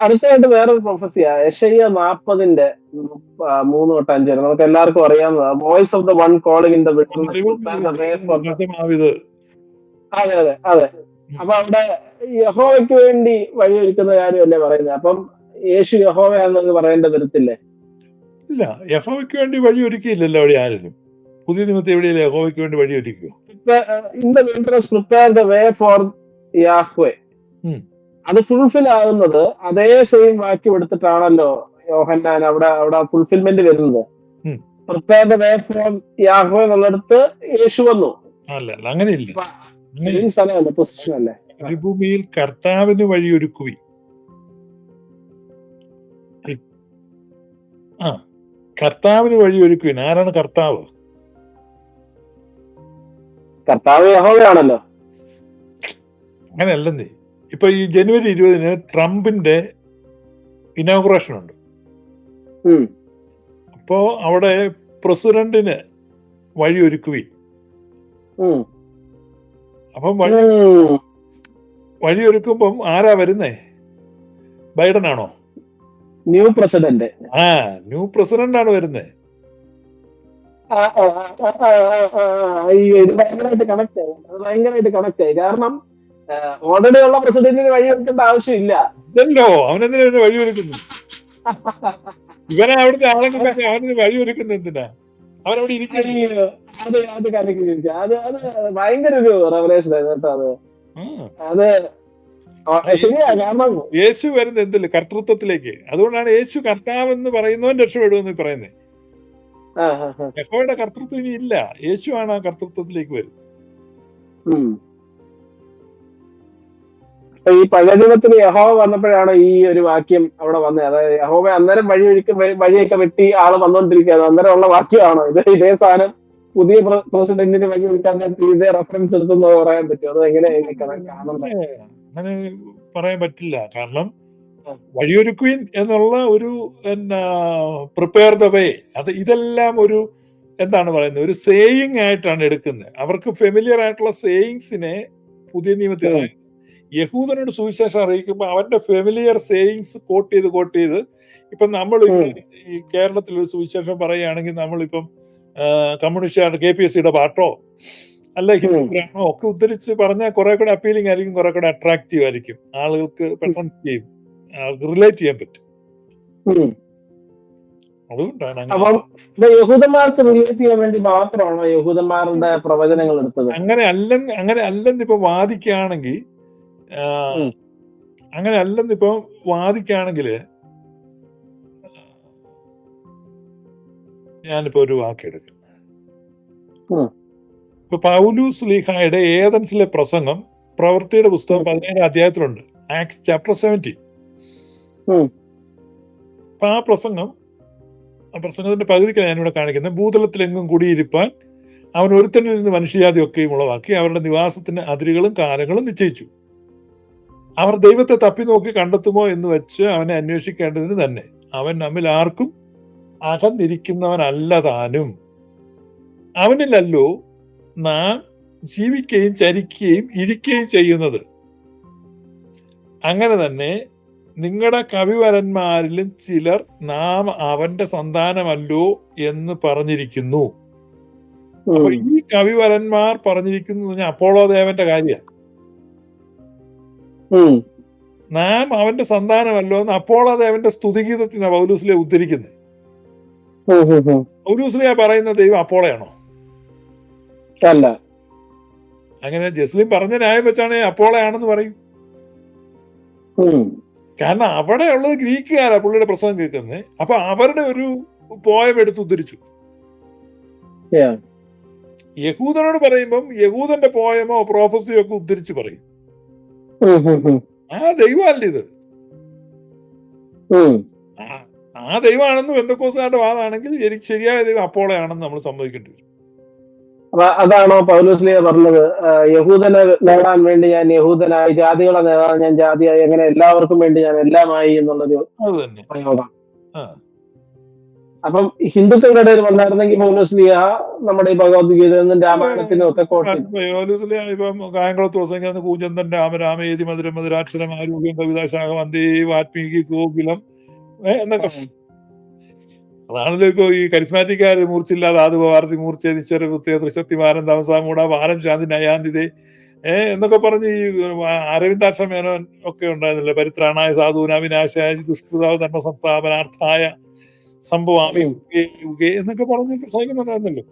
അടുത്തതായിട്ട് വേറൊരു പ്രൊഫസിയാ യശയ്യ നാപ്പതിന്റെ മൂന്ന് തൊട്ട് അഞ്ച് വരെ. നമുക്ക് എല്ലാവർക്കും അറിയാവുന്നതാ. Voice of the one calling in the അതെ അതെ അതെ. അപ്പൊ അവിടെ യഹോവയ്ക്ക് വേണ്ടി വഴിയൊരുക്കുന്ന കാര്യമല്ലേ പറയുന്നത്? അപ്പം യേശു യഹോവ എന്നൊക്കെ പറയേണ്ട വരത്തില്ലേ ഇല്ല യഹോവയ്ക്ക് വേണ്ടി വഴി ഒരുക്കിയില്ലല്ലോ അവിടെ ആരും പുതിയ നിമിത്തം എവിടെയല്ലേ യഹോവയ്ക്ക് വേണ്ടി വഴി ഒരുക്കുമോ in the wilderness prepare the way for Yahweh. അത് ഫുൾഫിൽ ആകുന്നത് അതേ സെയിം വാക്യം എടുത്തിട്ടാണല്ലോ യോഹന്നാൻ അവിടെ അവിടെ ഫുൾഫിൽമെന്റ് വരുന്നത്. Prepare the way from Yahweh എന്നുള്ളിടത്ത് യേശു വന്നു. അല്ല അങ്ങനെയില്ല. അങ്ങനെ പൊസിഷൻ അല്ലേ? മരുഭൂമിയിൽ കർത്താവിന് വഴിയൊരുക്കുവി ആ കർത്താവിന് വഴിയൊരുക്കുവിൻ ആരാണ് കർത്താവ്? കർത്താവ് യഹോവയാണല്ലോ. അങ്ങനെയല്ലെന്നേ. ഇപ്പൊ ഈ ജനുവരി ഇരുപതിന് ട്രംപിന്റെ ഇനോഗ്രേഷൻ ഉണ്ട്. അപ്പോ അവിടെ പ്രസിഡന്റിന് വഴി ഒരുക്കുവി ഉം. അപ്പം വഴി ഒരുക്കുമ്പം ആരാ വരുന്നേ ബൈഡൻ ആണോ ന്യൂ പ്രസിഡന്റ് ആ ന്യൂ പ്രസിഡന്റ് ആണ് വരുന്നേ ഭയങ്കരമായിട്ട് കണക്ട് ആയി ഭയങ്കരമായിട്ട് കണക്ട് ആയി കാരണം ഓൾറെഡി ഉള്ള പ്രസിഡന്റിന് വഴി എടുക്കേണ്ട ആവശ്യമില്ല. ഇതല്ലോ അവനെന്തിനാ വഴി ഒരുക്കുന്നു ഇവനെ അവിടുത്തെ ആളെങ്കിൽ അവന് വഴി ഒരുക്കുന്ന എന്തിനാ? അവനവിടെ ഇരിക്കുന്നു അത് അത് അത് അത് ഭയങ്കര ഒരു റെവലേഷൻ കേട്ടോ അത്. അത് യേശു വരുന്ന എന്തില്ല കർത്തൃത്വത്തിലേക്ക്. അതുകൊണ്ടാണ് യേശു കർത്താവ് എന്ന് പറയുന്നവൻ രക്ഷപ്പെടുമെന്ന് പറയുന്നത് യഹോയുടെ കർത്തൃത്വം ഇനി ഇല്ല. യേശു ആണ് ആ കർത്തൃത്വത്തിലേക്ക് വരുന്നത്. അപ്പൊ ഈ പഴയ നിയമത്തിൽ യഹോവ വന്നപ്പോഴാണ് ഈ ഒരു വാക്യം അവിടെ വന്നത്. അതായത് യഹോവ അന്നേരം വഴി ഒഴുക്കി വഴിയൊക്കെ വെട്ടി ആൾ വന്നോണ്ടിരിക്കുകയാണ് അന്നേരം ഉള്ള വാക്യമാണോ? ഇത് ഇതേ സാധനം പുതിയ പ്ര- പ്രസിഡന്റിന് വഴി ഒഴുക്കാൻ നേരത്ത് ഇതേ റെഫറൻസ് എടുത്തെന്ന് പറയാൻ പറ്റും അത് എങ്ങനെ അങ്ങനെ പറയാൻ പറ്റില്ല. കാരണം. വഴിയൊരുക്കുവിൻ എന്നുള്ള ഒരു എന്നാ പ്രിപ്പയർ ദ വേ അത് ഇതെല്ലാം ഒരു എന്താണ് പറയുന്നത്? ഒരു സേയിങ് ആയിട്ടാണ് എടുക്കുന്നത്. അവർക്ക് ഫെമിലിയർ ആയിട്ടുള്ള സേയിങ്സിനെ പുതിയ നിയമത്തിൽ. യഹൂദനോട് സുവിശേഷം അറിയിക്കുമ്പോൾ അവന്റെ ഫെമിലിയർ സേയിങ്സ് കോട്ട് ചെയ്ത് കോട്ട് ചെയ്ത് ഇപ്പൊ നമ്മൾ ഈ കേരളത്തിൽ ഒരു സുവിശേഷം പറയുകയാണെങ്കിൽ നമ്മളിപ്പം കമ്മ്യൂണിസ്റ്റ് കമ്മ്യൂണിസ്റ്റുകാരുടെ കെ പി എസ് സിയുടെ പാട്ടോ അല്ല ഒക്കെ ഉദ്ധരിച്ച് പറഞ്ഞാൽ കുറെ കൂടെ അപ്പീലിംഗ് ആയിരിക്കും കുറെ കൂടെ അട്രാക്റ്റീവ് ആയിരിക്കും. ആളുകൾക്ക് പെട്ടെന്ന് ചെയ്യും? റിലേറ്റ് ചെയ്യാൻ പറ്റും. ഉം. അതുകൊണ്ടാണ് അങ്ങനെ അപ്പം യഹൂദന്മാർക്ക് റിലേറ്റ് ചെയ്യാൻ വേണ്ടി മാത്രമാണോ യഹൂദന്മാരുടെ പ്രവചനങ്ങൾ എടുത്തത്? അങ്ങനെ അല്ലെന്ന് അങ്ങനെ അല്ലെന്ന് ഇപ്പൊ വാദിക്കുകയാണെങ്കിൽ. അങ്ങനെ അല്ലെന്ന് ഇപ്പൊ വാദിക്കുകയാണെങ്കിൽ ഞാനിപ്പോ ഒരു വാക്കെടുക്കാം. ഇപ്പൊ പൗലൂസ് ലീഹായുടെ ഏതൻസിലെ പ്രസംഗം പ്രവൃത്തിയുടെ പുസ്തകം പതിനേഴ് അധ്യായത്തിലുണ്ട്. Acts chapter seventy. ഉം. അപ്പൊ ആ പ്രസംഗം ആ പ്രസംഗത്തിന്റെ പകുതിക്ക് ഞാനിവിടെ കാണിക്കുന്നത് ഭൂതലത്തിലെങ്ങും കൂടിയിരിപ്പാൻ അവൻ ഒരുത്തനിൽ നിന്ന് മനുഷ്യജാതി ഒക്കെയും ഉളവാക്കി അവരുടെ നിവാസത്തിന്റെ അതിരുകളും കാലങ്ങളും നിശ്ചയിച്ചു. അവർ ദൈവത്തെ തപ്പി നോക്കി കണ്ടെത്തുമോ എന്ന് വെച്ച് അവനെ അന്വേഷിക്കേണ്ടതിന് തന്നെ. അവൻ നമ്മിൽ ആർക്കും അകന്നിരിക്കുന്നവനല്ല താനും. അവനിലല്ലോ നാം ജീവിക്കുകയും ചരിക്കുകയും ഇരിക്കുകയും ചെയ്യുന്നത്. അങ്ങനെ തന്നെ നിങ്ങളുടെ കവിവരന്മാരിലും ചിലർ നാം അവന്റെ സന്താനമല്ലോ എന്ന് പറഞ്ഞിരിക്കുന്നു. അപ്പൊ ഈ കവിവരന്മാർ പറഞ്ഞിരിക്കുന്നു അപ്പോളോ ദേവന്റെ കാര്യമാണ്. നാം അവന്റെ സന്താനമല്ലോ എന്ന് അപ്പോൾ അത് അവന്റെ സ്തുതിഗീതത്തിന് പൗലൂസിലെ ഉദ്ധരിക്കുന്നത്. പൗലൂസിലെ പറയുന്ന ദൈവം അപ്പോളയാണോ അല്ല അങ്ങനെ ജസ്ലിം പറഞ്ഞ ന്യായം വെച്ചാണ് അപ്പോളയാണെന്ന് പറയും. കാരണം അവിടെ ഉള്ളത് ഗ്രീക്കുകാരാ പുള്ളിയുടെ പ്രസംഗം കേൾക്കുന്നത് അപ്പൊ അവരുടെ ഒരു പോയം എടുത്ത് ഉദ്ധരിച്ചു. യഹൂദനോട് പറയുമ്പം യഹൂദന്റെ പോയമോ പ്രോഫസിയോ ഒക്കെ ഉദ്ധരിച്ച് പറയും. ആ ദൈവമല്ല ഇത്. ആ- ദൈവമാണെന്ന് ബന്ധക്കോസുകാരുടെ വാദമാണെങ്കിൽ എനിക്ക് ശരിയായ ദൈവം അപ്പോളയാണെന്ന് നമ്മൾ സമ്മതിക്കേണ്ടി വരും. അതാണോ പൗലോസ്ലിയ പറഞ്ഞത്? യഹൂദനെ നേടാൻ വേണ്ടി ഞാൻ യഹൂദനായി ജാതികളെ നേടാൻ ഞാൻ ജാതിയായി അങ്ങനെ എല്ലാവർക്കും വേണ്ടി ഞാൻ എല്ലാമായി എന്നുള്ളൊരു പ്രയോഗം. അപ്പം ഹിന്ദുക്കളുടെ ഇടയിൽ വന്നായിരുന്നെങ്കിൽ പൗലോസ്ലിയ നമ്മുടെ ഈ ഭഗവത്ഗീതയെന്നും രാമായണത്തിനും ഒക്കെ കോട്ടി യോലിസിലെ ഇപ്പം കായംകുളത്ത് പ്രസംഗിക്കുന്ന കൂചന്തൻ രാമരാമേതി മധുരം മധുരാക്ഷരം ആരോഗ്യം കവിതാശാഖം വന്ദേ വാത്മീകി ഗോകുലം എന്നൊക്കെ. അതാണല്ലോ ഇപ്പൊ ഈ കരിസ്മാറ്റിക്കാർ മൂർച്ചില്ലാതെ ആദ്യ വാർത്തി മൂർച്ച നിശ്ചര കുത്തിയ ത്രിശക്തിമാരൻ തമസാമൂട ബാലം ശാന്തി നയാന്തിതേ ഏ എന്നൊക്കെ പറഞ്ഞ് ഈ അരവിന്ദാക്ഷ മേനോൻ ഒക്കെ ഉണ്ടായിരുന്നില്ല? പരിത്രാണായ സാധുവിന വിനാശായ ദുഷ്കൃതാവ് ധർമ്മ സംസ്ഥാപനാർത്ഥായ സംഭവാമി ഉം. യുഗേ യുഗേ എന്നൊക്കെ പറഞ്ഞ് പ്രസംഗിക്കുന്നുണ്ടായിരുന്നല്ലോ.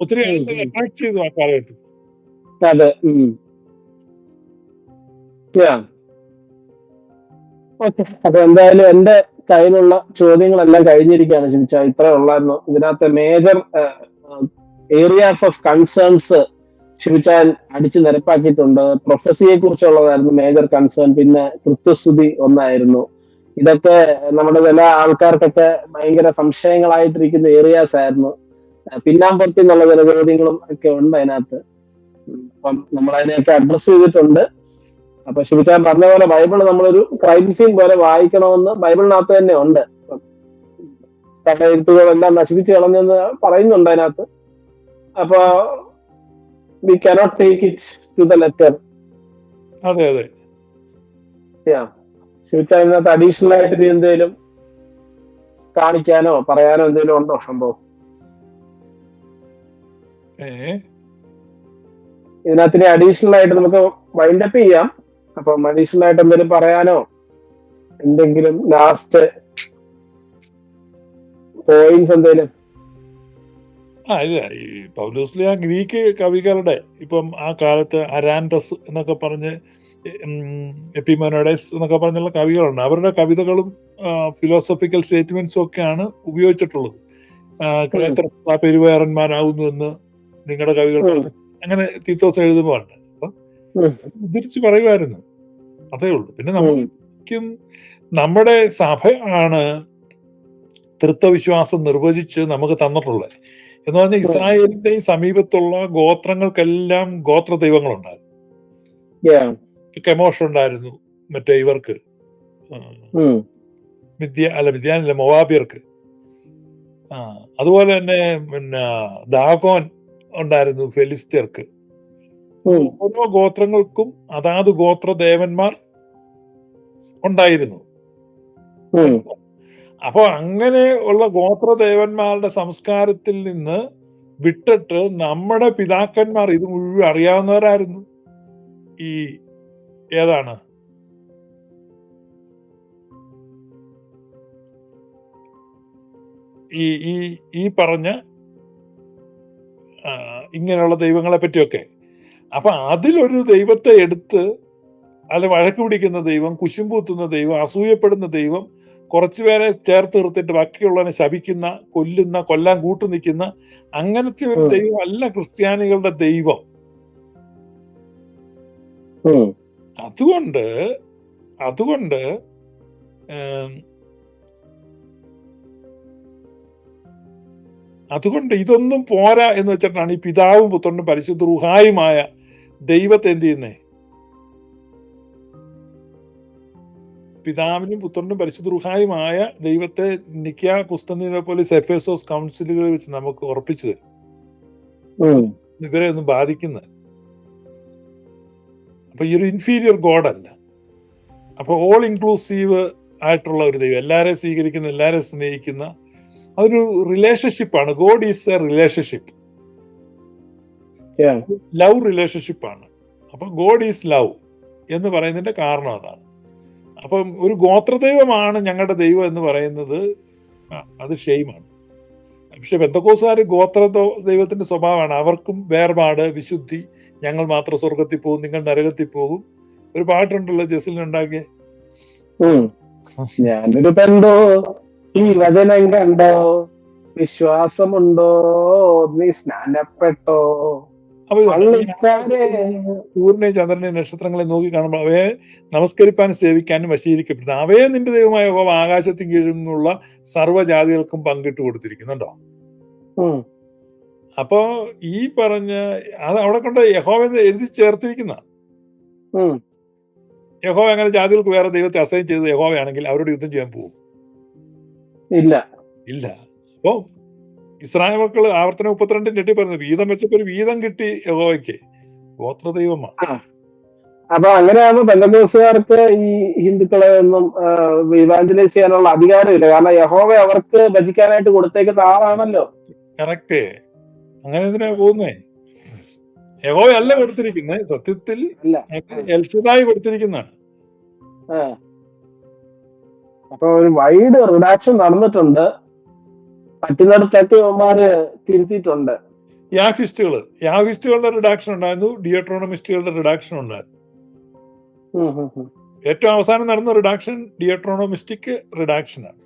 ഒത്തിരി. അട്രാക്ട് ചെയ്തു ആ കാലഘട്ടം അതെ. അപ്പൊ എന്തായാലും എന്റെ കയ്യിലുള്ള ചോദ്യങ്ങളെല്ലാം കഴിഞ്ഞിരിക്കുകയാണ് ചിന്തിച്ച ഇത്ര ഉള്ളായിരുന്നു. ഇതിനകത്ത് major areas of concerns Shibichan അടിച്ചു നിരപ്പാക്കിയിട്ടുണ്ട്. പ്രൊഫസിയെ കുറിച്ചുള്ളതായിരുന്നു മേജർ കൺസേൺ പിന്നെ കൃത്യസ്തുതി ഒന്നായിരുന്നു. ഇതൊക്കെ നമ്മുടെ ചില ആൾക്കാർക്കൊക്കെ ഭയങ്കര സംശയങ്ങളായിട്ടിരിക്കുന്ന ഏരിയാസ് ആയിരുന്നു. പിന്നാമ്പുറത്തി എന്നുള്ള ചില ചോദ്യങ്ങളും ഒക്കെ ഉണ്ട് അതിനകത്ത്. അപ്പം നമ്മൾ അതിനെയൊക്കെ അഡ്രസ് ചെയ്തിട്ടുണ്ട്. അപ്പൊ ശിവചാൻ പറഞ്ഞ പോലെ ബൈബിൾ നമ്മളൊരു ക്രൈം സീൻ പോലെ വായിക്കണമെന്ന് ബൈബിളിനകത്ത് തന്നെ ഉണ്ട്. കടയെഴുത്തുകളെല്ലാം നശിപ്പിച്ച് കളഞ്ഞെന്ന് പറയുന്നുണ്ട് അതിനകത്ത്. അപ്പൊ we cannot take it to the letter അതെ അതെ. ഷിബിച്ചാൻ ഇതിനകത്ത് അഡീഷണൽ ആയിട്ട് ഇനി എന്തേലും കാണിക്കാനോ പറയാനോ എന്തെങ്കിലും ഉണ്ടോ സംഭവം? ഏ? ഇതിനകത്ത് ഇനി അഡീഷണൽ ആയിട്ട് നമുക്ക് വൈൻഡ് അപ്പ് ചെയ്യാം. അപ്പം അഡീഷണൽ ആയിട്ട് എന്തെങ്കിലും പറയാനോ? എന്തെങ്കിലും ലാസ്റ്റ് പോയിന്റ്സ് എന്തെങ്കിലും ആ ഇല്ല. ഈ പൗലോസ്ലിയ ഗ്രീക്ക് കവികളുടെ ഇപ്പം ആ കാലത്ത് അരാൻഡസ് എന്നൊക്കെ പറഞ്ഞ് എപ്പിമോനോഡസ് എന്നൊക്കെ പറഞ്ഞുള്ള കവികളുണ്ട്. അവരുടെ കവിതകളും ഫിലോസഫിക്കൽ സ്റ്റേറ്റ്മെന്റ്സും ഒക്കെയാണ് ഉപയോഗിച്ചിട്ടുള്ളത്. ആ, പെരുവയറന്മാരാകുന്നു എന്ന് നിങ്ങളുടെ കവികൾ. അങ്ങനെ തീത്തോസ് എഴുതുമ്പോൾ ഉണ്ട് അപ്പൊ ഉദ്ധരിച്ച് പറയുമായിരുന്നു. അതേ ഉള്ളൂ. പിന്നെ നമ്മൾക്കും നമ്മുടെ സഭ ആണ് തൃത്വവിശ്വാസം നിർവചിച്ച് നമുക്ക് തന്നിട്ടുള്ളത്. എന്ന് പറഞ്ഞാൽ ഇസ്രായേലിന്റെയും സമീപത്തുള്ള ഗോത്രങ്ങൾക്കെല്ലാം ഗോത്ര ദൈവങ്ങളുണ്ടായിരുന്നു. കെമോഷ് ഉണ്ടായിരുന്നു മറ്റേ ഇവർക്ക്. അല്ല മിഥ്യാനില്ല മൊവാബിയർക്ക്. ആ അതുപോലെ തന്നെ പിന്നെ ദാഗോൻ ഉണ്ടായിരുന്നു ഫെലിസ്ത്യർക്ക്. ഓരോ ഗോത്രങ്ങൾക്കും അതാത് ഗോത്ര ദേവന്മാർ ഉണ്ടായിരുന്നു. അപ്പൊ അങ്ങനെ ഉള്ള ഗോത്രദേവന്മാരുടെ സംസ്കാരത്തിൽ നിന്ന് വിട്ടിട്ട് നമ്മുടെ പിതാക്കന്മാർ ഇത് മുഴുവൻ അറിയാവുന്നവരായിരുന്നു. ഈ ഏതാണ്? ഈ ഈ ഈ പറഞ്ഞ ഇങ്ങനെയുള്ള ദൈവങ്ങളെ പറ്റിയൊക്കെ. അപ്പൊ അതിലൊരു ദൈവത്തെ എടുത്ത് അല്ല വഴക്ക് പിടിക്കുന്ന ദൈവം കുശുമ്പൂത്തുന്ന ദൈവം അസൂയപ്പെടുന്ന ദൈവം കുറച്ചുപേരെ ചേർത്ത് നിർത്തിയിട്ട് ബാക്കിയുള്ളവനെ ശപിക്കുന്ന കൊല്ലുന്ന കൊല്ലാൻ കൂട്ടു നിൽക്കുന്ന അങ്ങനത്തെ ഒരു ദൈവം അല്ല ക്രിസ്ത്യാനികളുടെ ദൈവം. അതുകൊണ്ട് അതുകൊണ്ട് അതുകൊണ്ട് ഇതൊന്നും പോരാ എന്ന് വെച്ചിട്ടാണ് ഈ പിതാവും പുത്രനും പരിശുദ്ധ റുഹായുമായ ദൈവത്തെ എന്ത് ചെയ്യുന്നേ? പിതാവിനും പുത്രനും പരിശുദ്ധ റുഹായുമായ ദൈവത്തെ നിക്ക പോലീസ് എഫേസോസ് കൗൺസിലുകളിൽ വെച്ച് നമുക്ക് ഉറപ്പിച്ചു തരും. ഇവരെ ഒന്നും ബാധിക്കുന്നത് അപ്പൊ ഈ ഒരു ഇൻഫീരിയർ ഗോഡ് അല്ല. അപ്പൊ ഓൾ ഇൻക്ലൂസീവ് ആയിട്ടുള്ള ഒരു ദൈവം എല്ലാവരെയും സ്വീകരിക്കുന്ന എല്ലാവരെയും സ്നേഹിക്കുന്ന അതൊരു റിലേഷൻഷിപ്പാണ് God is a relationship. Love റിലേഷൻഷിപ്പാണ് ആണ്. അപ്പൊ ഗോഡ് ഈസ് ലവ് എന്ന് പറയുന്നതിന്റെ കാരണം അതാണ്. അപ്പം ഒരു ഗോത്രദൈവമാണ് ഞങ്ങളുടെ ദൈവം എന്ന് പറയുന്നത് അത് ഷെയിമാണ് പക്ഷെ ബന്ധക്കോസുകാർ ഗോത്ര ദൈവത്തിന്റെ സ്വഭാവമാണ്. അവർക്കും വേർപാട് വിശുദ്ധി ഞങ്ങൾ മാത്രം സ്വർഗത്തിൽ പോകും നിങ്ങൾ നരകത്തിൽ പോകും. ഒരു പാട്ടുണ്ടല്ലോ ജസലിനുണ്ടാക്കിയ ഉം. ഞാനൊരു പെന്തോ ഈ വചനം കണ്ടോ? വിശ്വാസമുണ്ടോ? നീ സ്നാനപ്പെട്ടോ? അപ്പൊ സൂര്യനെ ചന്ദ്രനെ നക്ഷത്രങ്ങളെ നോക്കി കാണുമ്പോൾ അവയെ നമസ്കരിപ്പാനും സേവിക്കാനും വശീകരിക്കപ്പെടുന്നു. അവയെ നിന്റെ ദൈവമായ യഹോവ ആകാശത്തിന് കീഴിൽ നിന്നുള്ള സർവജാതികൾക്കും പങ്കിട്ട് കൊടുത്തിരിക്കുന്നുണ്ടോ. അപ്പോ ഈ പറഞ്ഞ അത് അവിടെ കൊണ്ട് യഹോവ എഴുതി ചേർത്തിരിക്കുന്ന യഹോവ അങ്ങനെ ജാതികൾക്ക് വേറെ ദൈവത്തെ അസൈൻ ചെയ്ത് യഹോവയാണെങ്കിൽ അവരോട് യുദ്ധം ചെയ്യാൻ പോകും. ഇല്ല. ഇല്ല. അപ്പോ ഇസ്രായേൽ മക്കൾ ആവർത്തന മുപ്പത്തിരണ്ടിന്റെ എട്ടി പറഞ്ഞത് വീതം വെച്ചപ്പോ ഒരു വീതം കിട്ടി യഹോവയ്ക്ക്. ഗോത്രദൈവമാണ് അപ്പൊ അങ്ങനെയാകുമ്പോ ബന്ധുക്കോസുകാർക്ക് ഈ ഹിന്ദുക്കളെ ഒന്നും ഇവാഞ്ചലൈസ് ചെയ്യാനുള്ള അധികാരമില്ല. കാരണം യഹോവ അവർക്ക് ഭജിക്കാനായിട്ട് കൊടുത്തേക്കുന്ന ആളാണല്ലോ. കറക്റ്റ്. അങ്ങനെ എന്തിനാ പോകുന്നേ? യഹോവ അല്ല കൊടുത്തിരിക്കുന്നത് സത്യത്തിൽ അല്ല. എൽഷദായി കൊടുത്തിരിക്കുന്നതാണ്. അപ്പൊ ഒരു വൈഡ് റിഡാക്ഷൻ നടന്നിട്ടുണ്ട്. പറ്റുന്നിടത്തൊക്കെ ഇവന്മാര് തിരുത്തിയിട്ടുണ്ട്. യാഹിസ്റ്റുകൾ. യാഹിസ്റ്റുകളുടെ റിഡാക്ഷൻ ഉണ്ടായിരുന്നു. ഡിയട്രോണമിസ്റ്റുകളുടെ റിഡാക്ഷൻ ഉണ്ടായിരുന്നു. ഏറ്റവും അവസാനം നടന്ന റിഡാക്ഷൻ ഡിയട്രോണോമിസ്റ്റിക് റിഡാക്ഷനാണ്